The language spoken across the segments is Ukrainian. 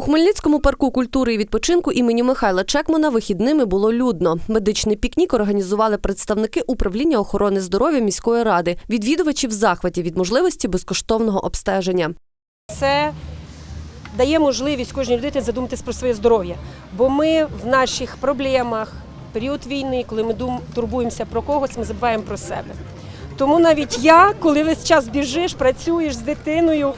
У Хмельницькому парку культури і відпочинку імені Михайла Чекмана вихідними було людно. Медичний пікнік організували представники управління охорони здоров'я міської ради. Відвідувачі в захваті від можливості безкоштовного обстеження. Це дає можливість кожній людині задуматись про своє здоров'я. Бо ми в наших проблемах, період війни, коли ми турбуємося про когось, ми забуваємо про себе. Тому навіть я, коли весь час біжиш, працюєш з дитиною,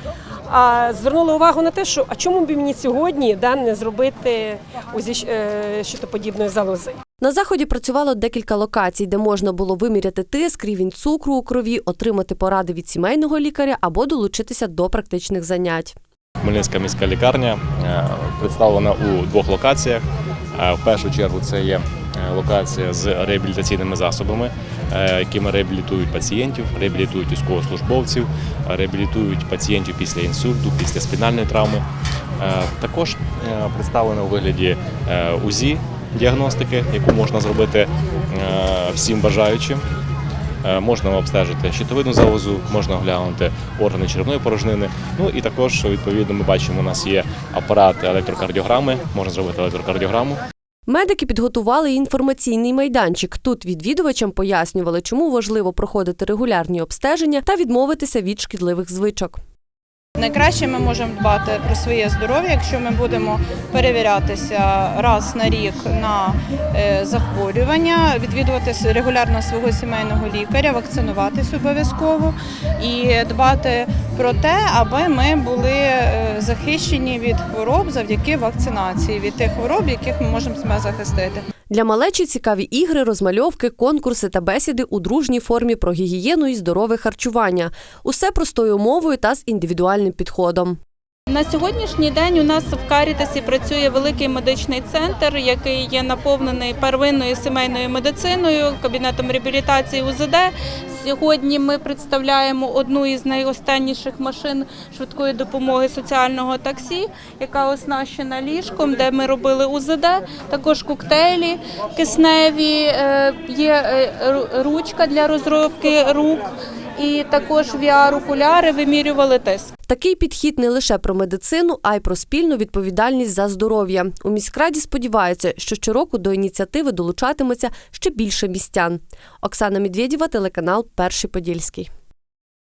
а, звернула увагу на те, що а чому б мені сьогодні да, не зробити УЗІ е, щитоподібної залози. На заході працювало декілька локацій, де можна було виміряти тиск, рівень цукру у крові, отримати поради від сімейного лікаря або долучитися до практичних занять. Хмельницька міська лікарня е, представлена у двох локаціях. Е, В першу чергу це є локація з реабілітаційними засобами, е, якими реабілітують пацієнтів, реабілітують військовослужбовців, е, реабілітують пацієнтів після інсульту, після спінальної травми. Е, Також е, представлено у вигляді е, УЗІ діагностики, яку можна зробити е, всім бажаючим. Е, Можна обстежити щитовидну залозу, можна оглянути органи черевної порожнини. Ну і також відповідно ми бачимо, у нас є апарат електрокардіограми, можна зробити електрокардіограму. Медики підготували інформаційний майданчик. Тут відвідувачам пояснювали, чому важливо проходити регулярні обстеження та відмовитися від шкідливих звичок. Найкраще ми можемо дбати про своє здоров'я, якщо ми будемо перевірятися раз на рік на е, захворювання, відвідувати регулярно свого сімейного лікаря, вакцинуватись обов'язково і дбати про те, аби ми були е, захищені від хвороб завдяки вакцинації, від тих хвороб, яких ми можемо себе захистити. Для малечі цікаві ігри, розмальовки, конкурси та бесіди у дружній формі про гігієну і здорове харчування. Усе простою мовою та з індивідуальним підходом. На сьогоднішній день у нас в Карітасі працює великий медичний центр, який є наповнений первинною сімейною медициною, кабінетом реабілітації УЗД. Сьогодні ми представляємо одну із найостанніших машин швидкої допомоги соціального таксі, яка оснащена ліжком, де ми робили УЗД. Також коктейлі кисневі, е, є е, ручка для розробки рук, і також VR-окуляри вимірювали тиск. Такий підхід не лише про медицину, а й про спільну відповідальність за здоров'я. У міськраді сподіваються, що щороку до ініціативи долучатиметься ще більше містян. Оксана Медведєва, телеканал Перший Подільський.